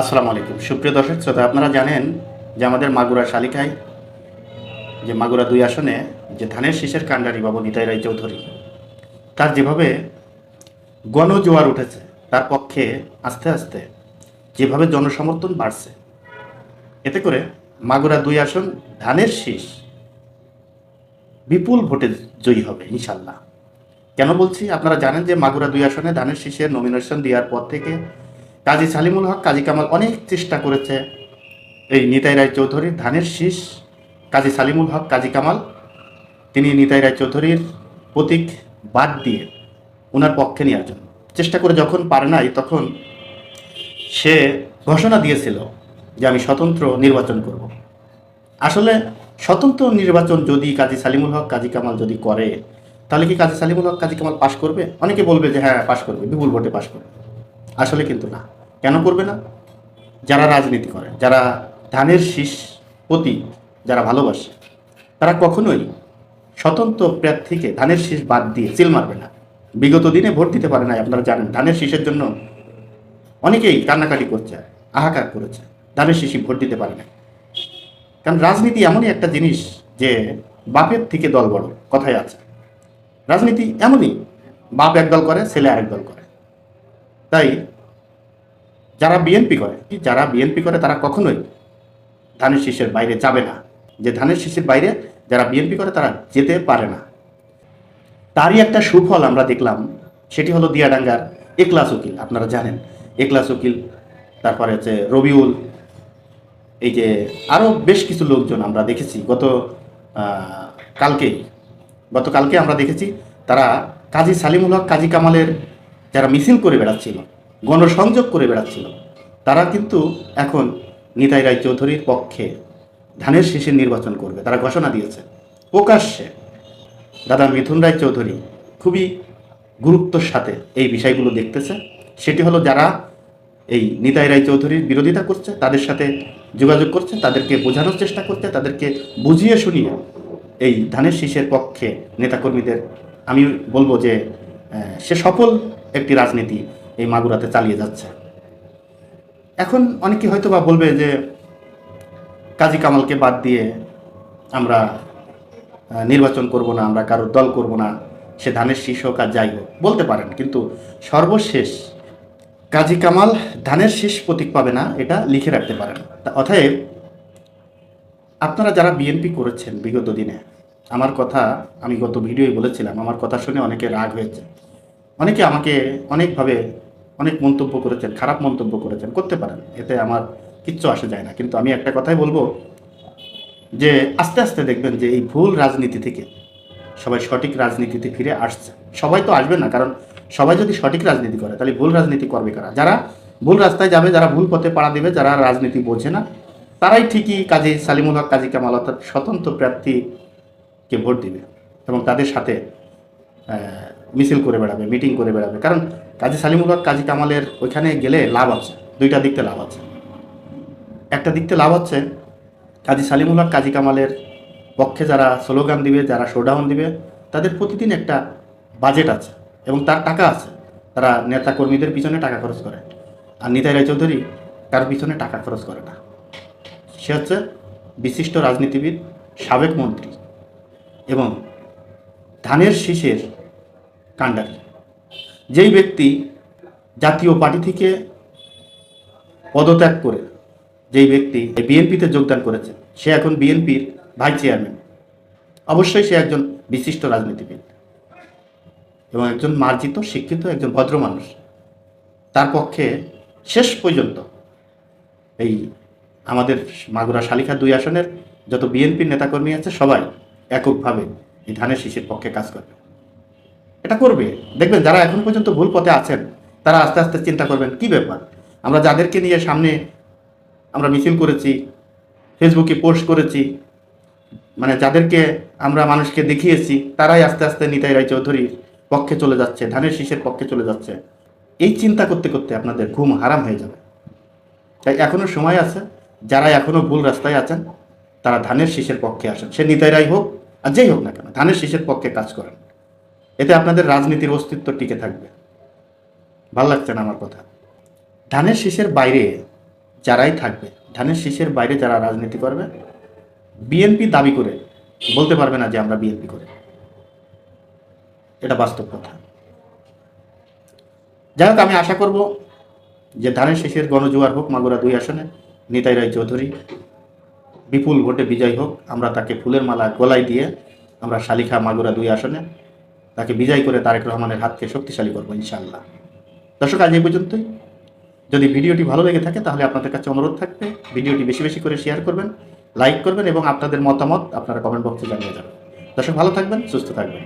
আসসালামু আলাইকুম। সুপ্রিয় দর্শক, শ্রোতা, আপনারা জানেন যে আমাদের মাগুরা শালিকায়, যে মাগুরা দুই আসনে, যে ধানের শীষের কাণ্ডারি বাবু নিতাই রায় চৌধুরী, তার যেভাবে গণজোয়ার উঠেছে, তার পক্ষে আস্তে আস্তে যেভাবে জনসমর্থন বাড়ছে, এতে করে মাগুরা দুই আসন ধানের শীষ বিপুল ভোটে জয়ী হবে ইনশাল্লাহ কেন বলছি? আপনারা জানেন যে মাগুরা দুই আসনে ধানের শীষের নমিনেশন দেওয়ার পর থেকে কাজী সালিমুল হক, কাজী কামাল অনেক চেষ্টা করেছে। এই নিতাই রায় চৌধুরীর ধানের শীষ, কাজী সালিমুল হক, কাজী কামাল, তিনি নিতাই রায় চৌধুরীর প্রতীক বাদ দিয়ে ওনার পক্ষে নেওয়ার জন্য। চেষ্টা করে যখন পারে নাই, তখন সে ঘোষণা দিয়েছিল যে আমি স্বতন্ত্র নির্বাচন করব। আসলে স্বতন্ত্র নির্বাচন যদি কাজী সালিমুল হক, কাজী কামাল যদি করে, তাহলে কি কাজী সালিমুল হক, কাজী কামাল পাশ করবে? অনেকে বলবে যে হ্যাঁ পাশ করবে, বিপুল ভোটে পাশ করবে। আসলে কিন্তু না। কেন করবে না? যারা রাজনীতি করে, যারা ধানের শীষ প্রতি যারা ভালোবাসে, তারা কখনোই স্বতন্ত্র প্রার্থীকে ধানের শীষ বাদ দিয়ে সিল মারবে না। বিগত দিনে ভোট দিতে পারে না আপনারা জানেন, ধানের শীষের জন্য অনেকেই কান্নাকাটি করছে, হাহাকার করেছে, ধানের শীষই ভোট দিতে পারে না কারণ রাজনীতি এমনই একটা জিনিস যে বাপের থেকে দল বড়, কথাই আছে। রাজনীতি এমনই, বাপ এক দল করে, ছেলে আরেক দল করে। তাই যারা বিএনপি করে যারা বিএনপি করে তারা কখনোই ধানের শীষের বাইরে যাবে না। যে ধানের শীষের বাইরে যারা বিএনপি করে তারা যেতে পারে না। তারই একটা সুফল আমরা দেখলাম, সেটি হলো দিয়াডাঙ্গার একলাস উকিল, আপনারা জানেন। একলাস উকিল, তারপরে হচ্ছে রবিউল, এই যে আরও বেশ কিছু লোকজন আমরা দেখেছি। গত কালকেই গতকালকে আমরা দেখেছি, তারা কাজী সালিমুল হক, কাজী কামালের যারা মিছিল করে বেড়াচ্ছিল গণসংযোগ করে বেড়াচ্ছিল। তারা কিন্তু এখন নিতাই রায় চৌধুরীর পক্ষে ধানের শীষের নির্বাচন করবে। তারা ঘোষণা দিয়েছে। প্রকাশ্যে দাদা মিথুন রায় চৌধুরী খুবই গুরুত্বর সাথে এই বিষয়গুলো দেখতেছে। সেটি হলো যারা এই নিতাই রায় চৌধুরীর বিরোধিতা করছে, তাদের সাথে যোগাযোগ করছে, তাদেরকে বোঝানোর চেষ্টা করছে, তাদেরকে বুঝিয়ে শুনিয়ে এই ধানের শীষের পক্ষে নেতাকর্মীদের আমি বলব যে সে সফল একটি রাজনীতি এই মাগুরাতে চালিয়ে যাচ্ছে। এখন অনেকে হয়তো বা বলবে যে, কাজী কামালকে বাদ দিয়ে আমরা নির্বাচন করব না, আমরা কারোর দল করব না, সে ধানের শীষ হোক আর যাই হোক, বলতে পারেন। কিন্তু সর্বশেষ কাজী কামাল ধানের শীষ প্রতীক পাবে না, এটা লিখে রাখতে পারেন। অতএব, আপনারা যারা বিএনপি করেছেন বিগত দিনে, আমার কথা আমি গত ভিডিওয় বলেছিলাম, আমার কথা শুনে অনেকে রাগ হয়েছে। অনেকে আমাকে অনেকভাবে অনেক মন্তব্য করেছেন, খারাপ মন্তব্য করেছেন, করতে পারেন। এতে আমার কিচ্ছু আসে যায় না। কিন্তু আমি একটা কথাই বলব যে, আস্তে আস্তে দেখবেন যে এই ভুল রাজনীতি থেকে সবাই সঠিক রাজনীতিতে ফিরে আসছে। সবাই তো আসবে না, কারণ সবাই যদি সঠিক রাজনীতি করে, তাহলে ভুল রাজনীতি করবে কারা? যারা ভুল রাস্তায় যাবে, যারা ভুল পথে পাড়া দেবে, যারা রাজনীতি বোঝে না, তারাই ঠিকই কাজী সালিমুল হক, কাজী কামাল অর্থাৎ স্বতন্ত্র প্রার্থীকে ভোট দিবে এবং তাদের সাথে মিছিল করে বেড়াবে মিটিং করে বেড়াবে। কারণ কাজী সালিমুল কাজী কামালের ওইখানে গেলে লাভ আছে, দুইটা দিকতে লাভ আছে। একটা দিকতে লাভ হচ্ছে, কাজী সালিমুল কাজী কামালের পক্ষে যারা স্লোগান দিবে, যারা শোডাউন দিবে, তাদের প্রতিদিন একটা বাজেট আছে এবং তার টাকা আছে। তারা নেতা কর্মীদের পিছনে টাকা খরচ করে। আর নিতাই রায় চৌধুরী তার পিছনে টাকা খরচ করে না। সে হচ্ছে বিশিষ্ট রাজনীতিবিদ, সাবেক মন্ত্রী এবং ধানের শীষের কাণ্ডারি। যেই ব্যক্তি জাতীয় পার্টি থেকে পদত্যাগ করে যেই ব্যক্তি বিএনপিতে যোগদান করেছে সে এখন বিএনপির ভাইস চেয়ারম্যান। অবশ্যই সে একজন বিশিষ্ট রাজনীতিবিদ এবং একজন মার্জিত, শিক্ষিত, একজন ভদ্র মানুষ। তার পক্ষে শেষ পর্যন্ত এই আমাদের মাগুরা শালিখা দুই আসনের যত বিএনপির নেতাকর্মী আছে, সবাই এককভাবে এই ধানের শীষের পক্ষে কাজ করবে। এটা করবে। দেখবেন যারা এখন পর্যন্ত ভুল পথে আছেন, তারা আস্তে আস্তে চিন্তা করবেন, কি ব্যাপার? আমরা যাদেরকে নিয়ে সামনে আমরা মিছিল করেছি, ফেসবুকে পোস্ট করেছি মানে যাদেরকে আমরা মানুষকে দেখিয়েছি, তারাই আস্তে আস্তে নিতাই রায় চৌধুরীর পক্ষে চলে যাচ্ছে, ধানের শীষের পক্ষে চলে যাচ্ছে। এই চিন্তা করতে করতে আপনাদের ঘুম হারাম হয়ে যাবে। তাই এখনও সময় আছে, যারা এখনও ভুল রাস্তায় আছেন, তারা ধানের শীষের পক্ষে আসেন। সে নিতাই রায় হোক আর যেই হোক না কেন, ধানের শীষের পক্ষে কাজ করেন। এতে আপনাদের রাজনীতির অস্তিত্ব টিকে থাকবে। ভালো লাগছে না আমার কথা। ধানের শীষের বাইরে যারাই থাকবে, ধানের শীষের বাইরে যারা রাজনীতি করবে বিএনপি দাবি করে বলতে পারবে না যে আমরা বিএনপি করে। এটা বাস্তব কথা। যাই হোক, আমি আশা করব যে ধানের শীষের গণজোয়ার হোক, মাগুরা দুই আসনে, নিতাই রায় চৌধুরী, বিপুল ভোটে বিজয় হোক, আমরা তাকে ফুলের মালা গলায় দিয়ে আমরা শালিখা মাগুরা দুই আসনে তাকে বিজয় করে তারেক রহমানের হাতকে শক্তিশালী করব ইনশাল্লাহ দর্শক, আজ এই পর্যন্তই। যদি ভিডিওটি ভালো লেগে থাকে, তাহলে আপনাদের কাছে অনুরোধ থাকবে, ভিডিওটি বেশি বেশি করে শেয়ার করবেন, লাইক করবেন এবং আপনাদের মতামত আপনারা কমেন্ট বক্সে জানিয়ে যাবেন। দর্শক, ভালো থাকবেন, সুস্থ থাকবেন।